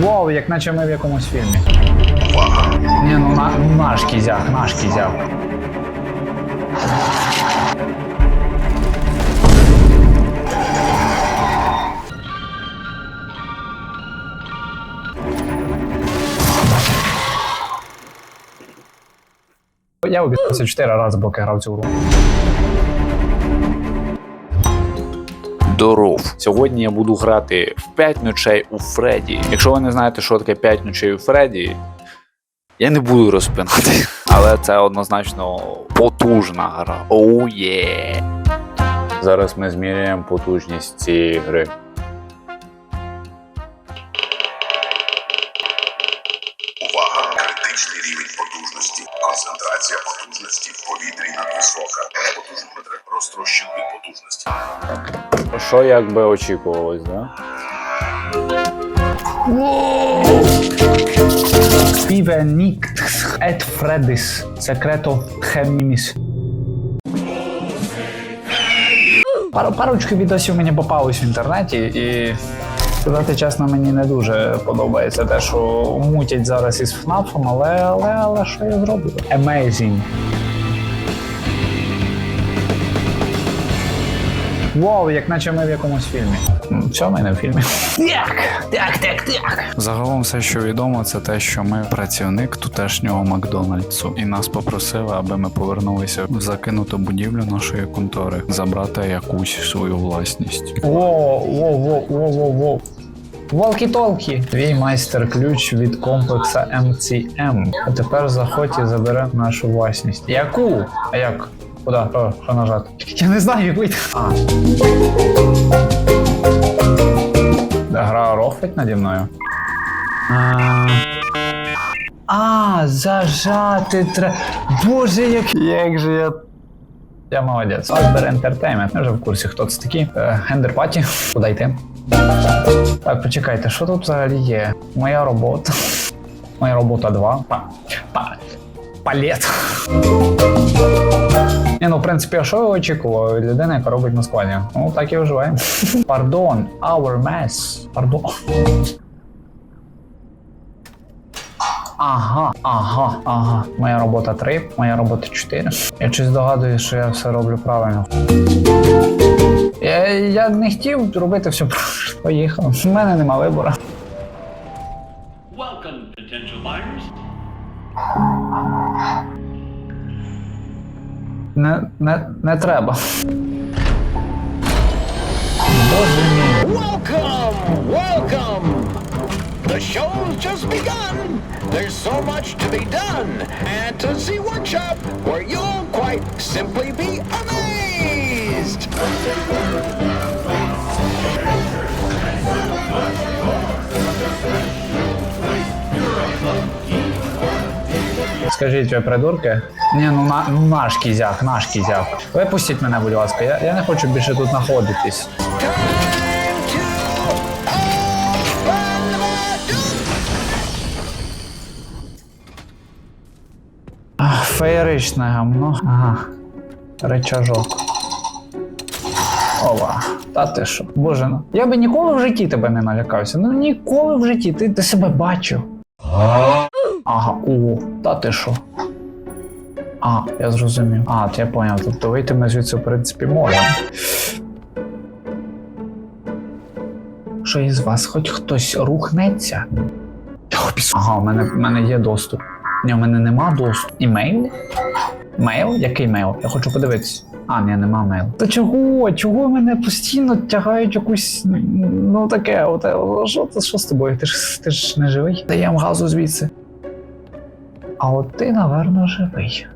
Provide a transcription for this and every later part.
Вау, як наче ми в якомусь фільмі. Ні, ну на, наш кізяк, наш кізяк. Я обіцявся чотири рази, поки грав цю гру. Здоров. Сьогодні я буду грати в 5 ночей у Фредді. Якщо ви не знаєте, що таке 5 ночей у Фредді, я не буду розпинати. Але це однозначно потужна гра. Оу є. Зараз ми зміряємо потужність цієї гри. Що як би очікувалось, да? Vive nicht et Fredis, secreto chemimis. Пару, парочку відосів мені попалось в інтернеті, і сказати чесно, мені не дуже подобається те, що мутять зараз із ФНАФом, але, але, але що я зроблю? Amazing. Вау, як наче ми в якомусь фільмі. М, Все, ми не в фільмі. Так, так, так, так. Загалом все, що відомо, це те, що ми працівник тутешнього Макдональдсу, і нас попросили, аби ми повернулися в закинуту будівлю нашої контори, забрати якусь свою власність. Воу, воу, воу, воу, воу, воу. Волкі-толкі. Твій майстер-ключ від комплексу MCM. А тепер заходь і забери нашу власність. Яку? А як? Куди? О, що нажати? Я не знаю, яку. йти. А. Гра рофить наді мною. А, а зажати треба. Боже, як. Як же я я молодець. Альбер Entertainment. Ми вже в курсі, хто це такі. Гендер паті. Куди йти? Так, почекайте, що тут взагалі є? Моя робота. Моя робота 2. Па, па, палет. Ні, ну, в принципі, а що я очікував від людини, яка робить на складі? Ну, так і вживаємо. Пардон, our mess. Пардон. Ага, ага, ага. Моя робота 3, моя робота 4. Я щось догадую, що я все роблю правильно. Я, я не хотів робити все правильно. Поїхав. У мене нема вибору. Не, не, не треба. Боже мій. Welcome, welcome. The show's just begun. There's so much to be done at Tootsie Workshop, where you'll quite simply be amazed. Скажіть ви придурки? Ні, ну, на, ну наш кізяк, наш кізяк. Випустіть мене, будь ласка, я, я не хочу більше тут знаходитись. Феєричне гамно. Ага. Речажок. Ова. Та ти що? Боже, ну. Я би ніколи в житті тебе не налякався. Ну ніколи в житті. Ти, ти себе бачив. Ага, о, та ти що? А, я зрозумів. А, я поняв. Тобто вийти ми звідси, в принципі, можемо. Що із вас хоч хтось рухнеться? Ага, у мене, в мене є доступ. Ні, в мене нема доступу. Імейл? Мейл? Який мейл? Я хочу подивитися. А, ні, нема мейл. Та чого? Чого мене постійно тягають якусь. Ну таке, от, що, це- що з тобою? Ти ж, ти ж не живий? Даємо газу звідси. А от ти, напевно, живий.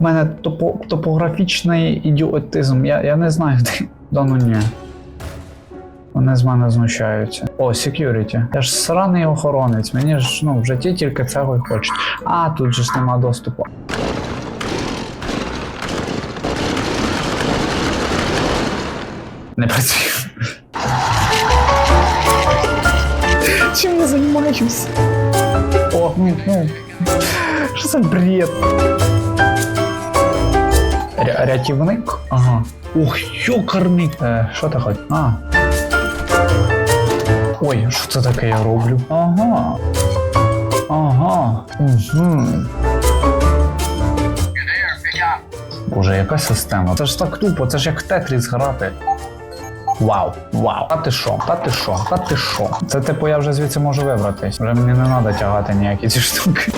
У мене топо, топографічний ідіотизм. Я, я не знаю, де. Да ну ні. Вони з мене знущаються. О, security. Я ж сраний охоронець. Мені ж ну, в житті тільки цього й хочуть. А, тут же ж нема доступу. Не працює. Чим я займаюсь? Ну. Що за бред? Ря- рятівник? Ага. Ух, йокарний. Е, що ти хочеш? А. Ой, що це таке я роблю? Ага. Ага. Угу. Боже, яка система? Це ж так тупо, це ж як Тетріс грати. Вау, вау. Та ти що? Та ти що? Та ти що? Це типу я вже звідси можу вибратись. Вже мені не треба тягати ніякі ці штуки.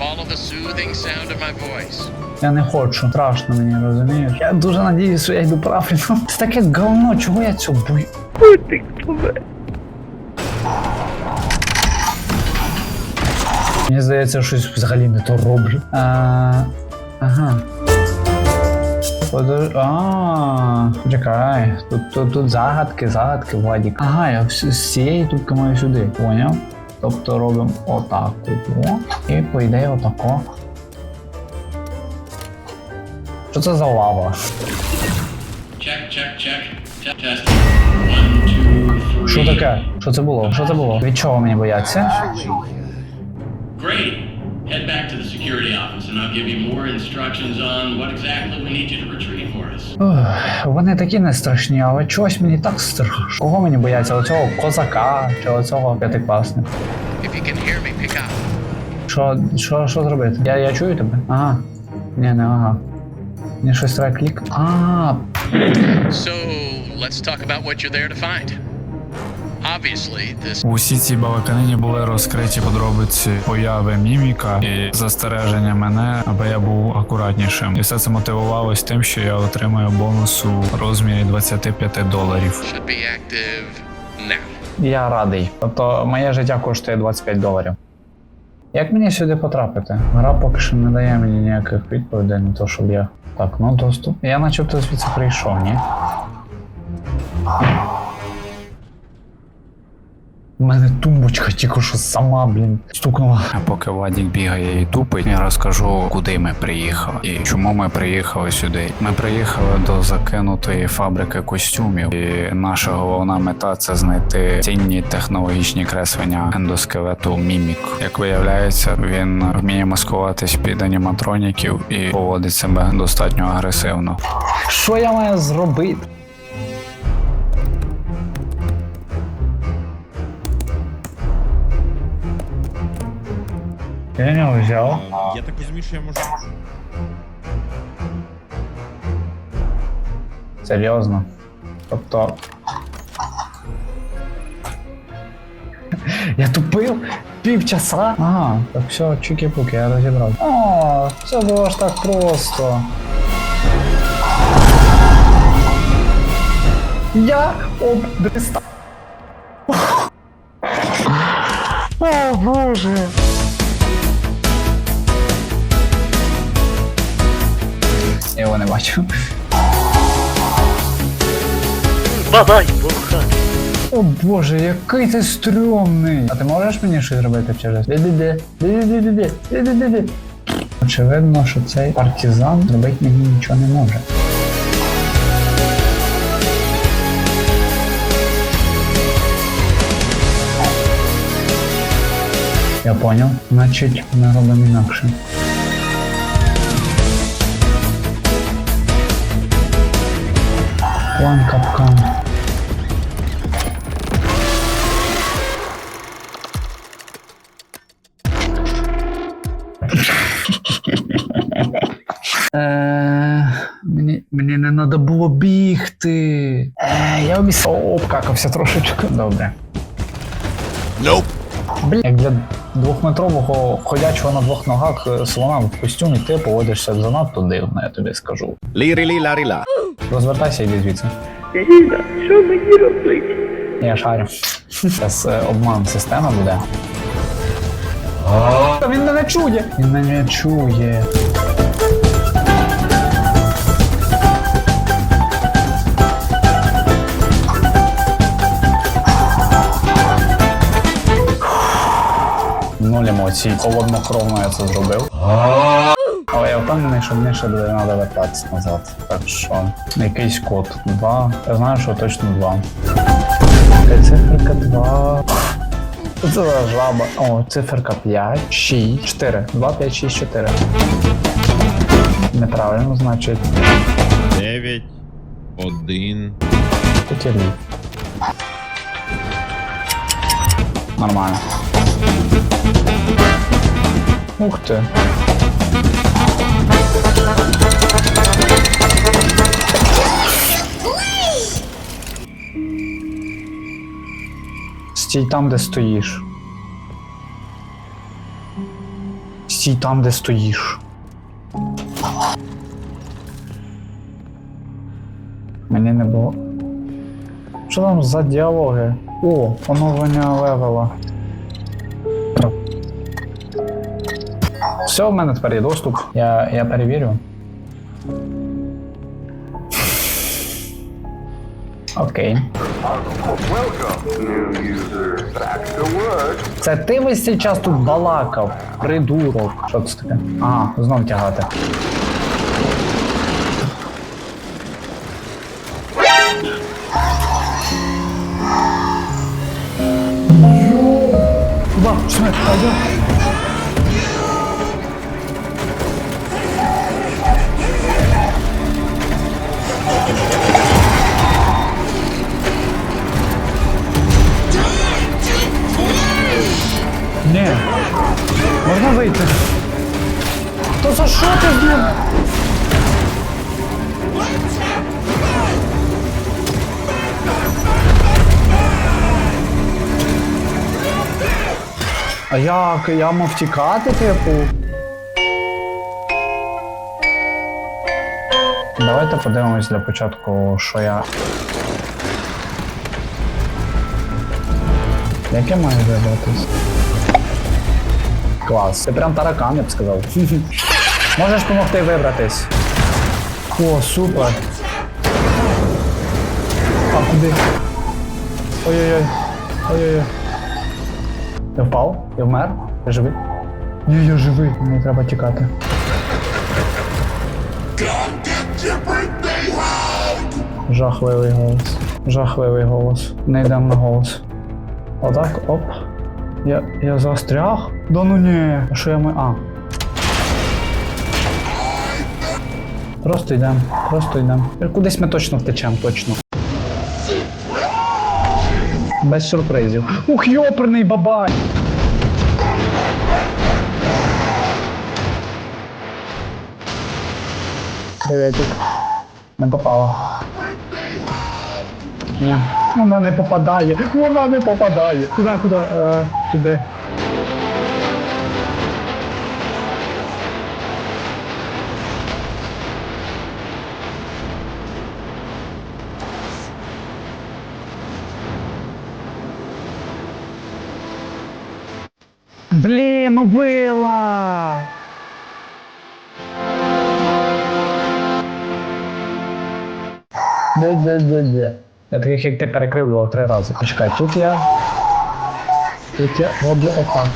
Follow the soothing sound of my voice. Я не хочу. Страшно мені, розумієш? Я дуже надіюсь, що я йду правильно. Це таке говно, чого я цього бою? Мені здається, щось взагалі не то роблю. А, ага. Подож... А, чекай. Тут, тут, тут загадки, загадки, Владік. Ага, я з з цієї тупки маю сюди, поняв? Тобто робимо отак. О, і по ідеї отако. Що це за лава? Check, check, check. One, two, three. Що таке? Що це було? Що це було? Від чого мені бояться? Great. Head back to the security office and I'll give you more instructions on what exactly we need you to retrieve for us. Ух, вони такі не страшні, але чогось мені так страшно. Кого мені бояться? Оцього козака чи оцього п'ятикласника? If you can hear me, pick up. Що, що, що зробити? Я, я чую тебе? Ага. Ні, не ага. Мені щось треба клік. А, So, let's talk about what you're there to find. Усій цій балаканині були розкриті подробиці появи міміка і застереження мене, аби я був акуратнішим. І все це мотивувалось тим, що я отримаю бонус у розмірі 25 доларів. should be active now. я радий. Тобто моє життя коштує 25 доларів. Як мені сюди потрапити? Гра поки що не дає мені ніяких відповідей на те, щоб я. Так, ну доступ. Я начебто звідси прийшов, ні? У мене тумбочка тільки що сама, блін, стукнула. А поки Владік бігає і тупить, я розкажу, куди ми приїхали і чому ми приїхали сюди. Ми приїхали до закинутої фабрики костюмів, і наша головна мета це знайти цінні технологічні креслення ендоскелету Мімік. Як виявляється, він вміє маскуватись під аніматроніків і поводить себе достатньо агресивно. Що я маю зробити? Я не взяв. Я так розумію, що я можу. Серйозно. Тобто. Я тупив півчаса. Ага, так все, чики-пуки, я розібрав. О, це було ж так просто. Я обдриста. О, боже. Я не бачу. О боже, який ти стрьомний. А ти можеш мені щось зробити через? Очевидно, що цей партизан зробити мені нічого не може. Я понял. Значить, ми робимо інакше. План капкан. Е, Мені, мені не треба було бігти. Е, я обіс... О, обкакався трошечки. Добре. Блін, як для двохметрового ходячого на двох ногах е, слона в костюмі ти поводишся занадто дивно, я тобі скажу. Лірі-лі-ларі-ла. Розвертайся і йди звідси. Що мені робити? Я шарю. Зараз е, обман система буде. Він мене чує! Він мене чує. Нуль емоцій. Холоднокровно я це зробив. Але я впевнений, що мені ще буде треба вертатися назад. Так що, якийсь код. Два. Я знаю, що точно два. Циферка 2. Що це за жаба? О, циферка 5, 6, 4. 2, 5, 6, 4. Неправильно, значить, 9, 1. хотілі. Нормально. Ух ти. Стій там, де стоїш. Стій там, де стоїш. Мені не було. Що там за діалоги? О, оновлення левела. Все, в мене тепер є доступ. Я, я перевірю. Окей. Це ти весь цей час тут балакав, придурок. Що це таке? Ага, знов тягати. Куда? Смерть, вийти? То за що ти з ним? А як? Я мав тікати, типу? Давайте подивимось для початку, що я. Як я маю вибратись? Клас. Це прям таракан, я б сказав. Можеш допомогти вибратись. О, супер. А куди? Ой-ой-ой. Ой-ой-ой. Я впав? Я вмер? Я живий? Ні, я живий, мені треба тікати. Жахливий голос. Жахливий голос. Не йдемо на голос. Отак, оп. Я, я застряг? Да ну ні. А що я ми. А. Просто йдемо, просто йдемо. Кудись ми точно втечемо, точно. Без сюрпризів. Ух, йоперний бабай! Приветик. Не попала. Ні. Вона не попадає. Вона не попадає. Куди, куди? Е, туди. Блін, убила! Де-де-де-де. Я таких як ти перекривлював три рази. Почекай, тут я. Тут я роблю отак.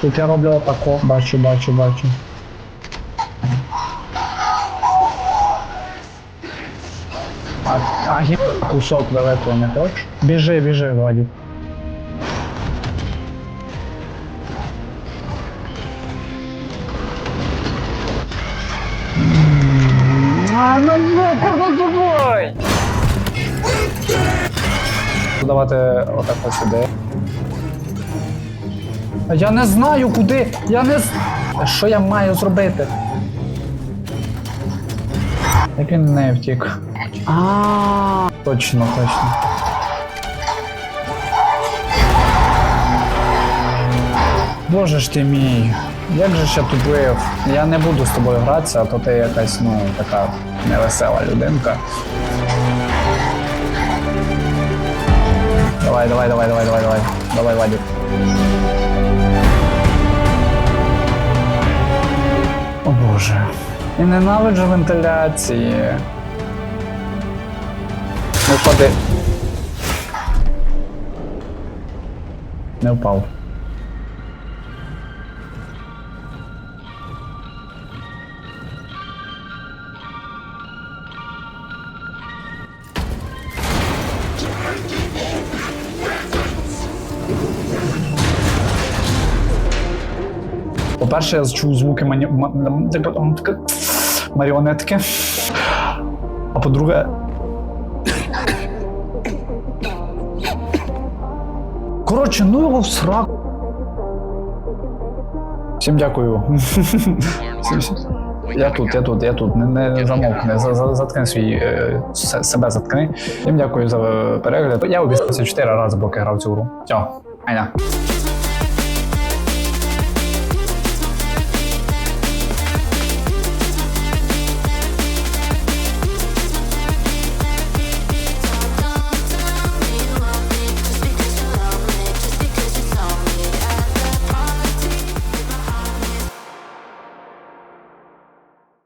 Тут я роблю отако. Бачу, бачу, бачу. А, а гі... кусок великого не хочеш? Біжи, біжи, Владі. Давати отак ось сюди. Я не знаю куди! Я не. Що я маю зробити? Як він не втік? А, точно, точно. Боже ж ти мій, як же я тупив? Я не буду з тобою гратися, а то ти якась, ну, така невесела людинка. Давай, давай, давай, давай, давай, давай. Давай, Вадик. О боже. І ненавиджу вентиляції. Не впади. Не впав. По-перше, я чув звуки мані... маріонетки. А по-друге. Коротше, ну його в сраку. Всім дякую. Я тут, я тут, я тут. Не, не замовкни, за, за, заткни свій е, себе заткни. Всім дякую за перегляд. Я обіцявся 4 рази, поки грав цю гру. Все, айна.